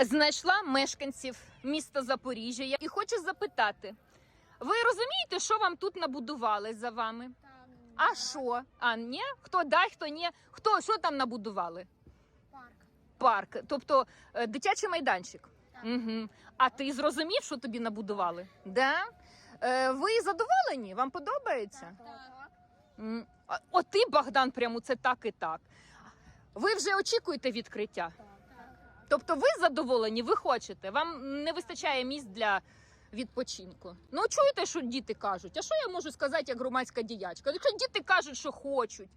знайшла мешканців міста Запоріжжя і хочу запитати: ви розумієте, що вам тут набудували за вами? А що? А ні? Хто дай, хто ні? Хто що там набудували? Парк. Парк, тобто е, дитячий майданчик. Так. Угу. А ти зрозумів, що тобі набудували? Да? Е, ви задоволені? Вам подобається? Так. А- От ти, Богдан, прямо це так і так. Ви вже очікуєте відкриття? Тобто ви задоволені, ви хочете, вам не вистачає місць для відпочинку. Ну, чуєте, що діти кажуть? А що я можу сказати як громадська діячка? Якщо діти кажуть, що хочуть,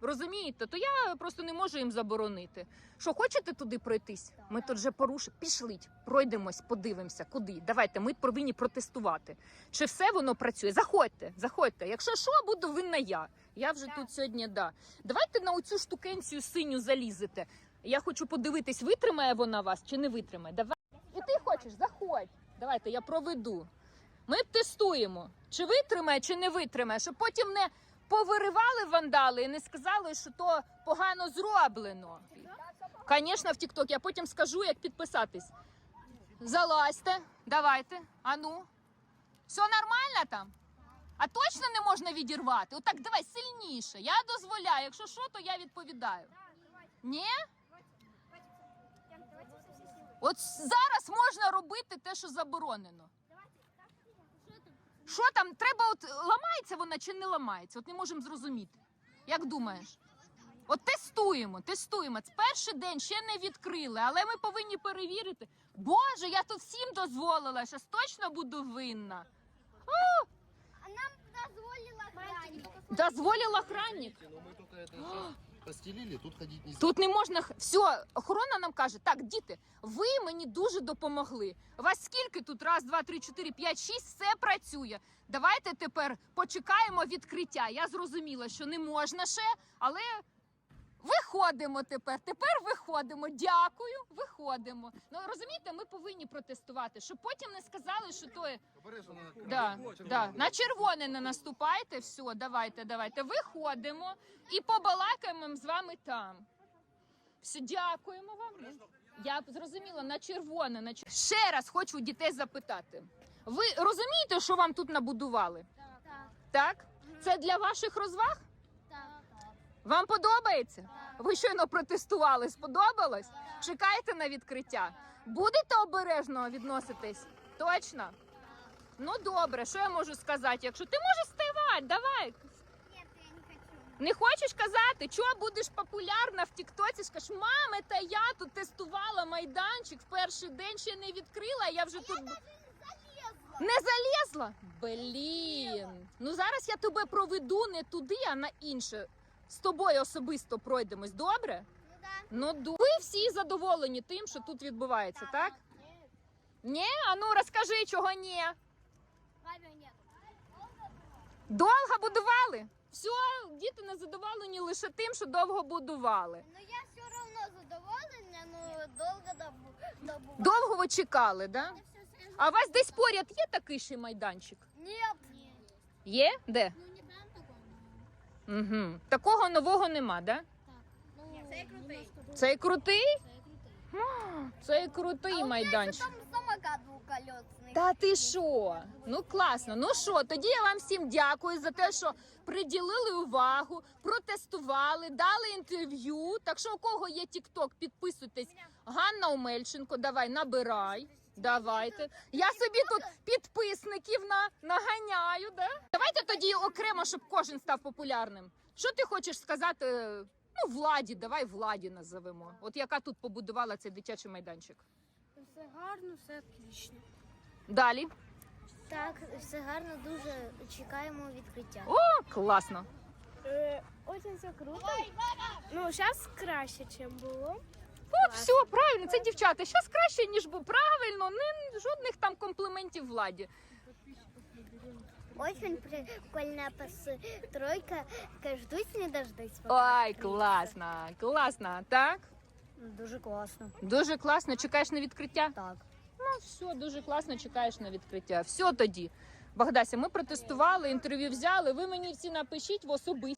розумієте, то я просто не можу їм заборонити. Що хочете туди пройтись? Ми тут вже порушимо. Пішліть, пройдемось, подивимося, куди. Давайте, ми повинні протестувати. Чи все воно працює? Заходьте, заходьте. Якщо що, буду винна я. Я вже тут сьогодні да. Давайте на оцю штукенцію синю залізете. Я хочу подивитись, витримає вона вас чи не витримає. Давай. І ти хочеш, заходь. Давайте я проведу. Ми тестуємо, чи витримає, чи не витримає, щоб потім не повиривали вандали і не сказали, що то погано зроблено. Звісно, в TikTok. Я потім скажу, як підписатись. Залазьте, давайте. Ану. Все нормально там? А точно не можна відірвати? Отак, давай сильніше. Я дозволяю. Якщо що, то я відповідаю. Ні? От зараз можна робити те, що заборонено. Що там? Треба, от ламається вона чи не ламається? От не можемо зрозуміти. Як думаєш? От тестуємо, тестуємо. Це перший день ще не відкрили, але ми повинні перевірити. Боже, я тут всім дозволила, зараз точно буду винна. А нам дозволила охранник. Дозволив охранник. Сейчас тут ходить нельзя. Тут не можна х- все, охорона нам каже: так, діти, ви мені дуже допомогли. Вас скільки тут? Раз, два, три, чотири, п'ять, шість, все працює. Давайте тепер почекаємо відкриття. Я зрозуміла, що не можна ще, але виходимо тепер. Тепер виходимо. Дякую, виходимо. Ну розумієте, ми повинні протестувати, щоб потім не сказали, що то. Да, да. На червоне не наступайте. Все, давайте, давайте. Виходимо і побалакаємо з вами там. Все, дякуємо вам. Я зрозуміла, на червоне. На чер- Ще раз хочу дітей запитати. Ви розумієте, що вам тут набудували? Так. Так? Це для ваших розваг? Вам подобається? Ви щойно протестували. Сподобалось? Чекайте на відкриття. Будете обережно відноситись? Точно? Ну добре, що я можу сказати? Якщо ти можеш ставати, давай. Нет, я не хочу. Не хочеш казати, чого будеш популярна в Тіктоці? Скажеш, мами, та я тут тестувала майданчик в перший день ще не відкрила, а я вже тут. бу- Залезла. Не залізла? Блін. Ну зараз я тебе проведу не туди, а на інше. З тобою особисто пройдемось, добре? Ну да. Ну, ду- ви всі задоволені тим, що тут відбувається, так? Ні? А ну розкажи, чого ні. Довго будували? Все, діти не задоволені лише тим, що довго будували. Но я все равно задоволена, но долго добу. добу. Довго ви чекали, да? А у вас десь поряд є такий ще майданчик? Нет. Є? Де? Ну. Угу. Такого нового нема, да? Так. Ну, це крутий. Цей крутий? Це. Цей крутий майданчик. Там самокат двухколесный. Та ти що? Ну класно. Ну що, тоді я вам всім дякую за те, що приділили увагу, протестували, дали інтерв'ю. Так що у кого є TikTok, підписуйтесь. Ганна Омельченко, давай, набирай. Давайте. Я собі тут підписників на, наганяю, да? Давайте тоді окремо, щоб кожен став популярним. Що ти хочеш сказати? Ну, владі, давай владі назовемо. От яка тут побудувала цей дитячий майданчик. Все гарно, все отлично. Далі. Так, все гарно, дуже чекаємо відкриття. О, класно. Е, Очень все круто. Ну, зараз краще, ніж було. От, все, правильно, це дівчата. Щас краще, ніж було. Правильно, не, жодних там компліментів владі. Очень прикольна постройка. Ждуть не дождусь. Ой, класно, класно, так? Дуже класно. Дуже класно. Чекаєш на відкриття? Так. Ну, все, дуже класно, чекаєш на відкриття. Все тоді. Богдася, ми протестували, інтерв'ю взяли. Ви мені всі напишіть в особисті.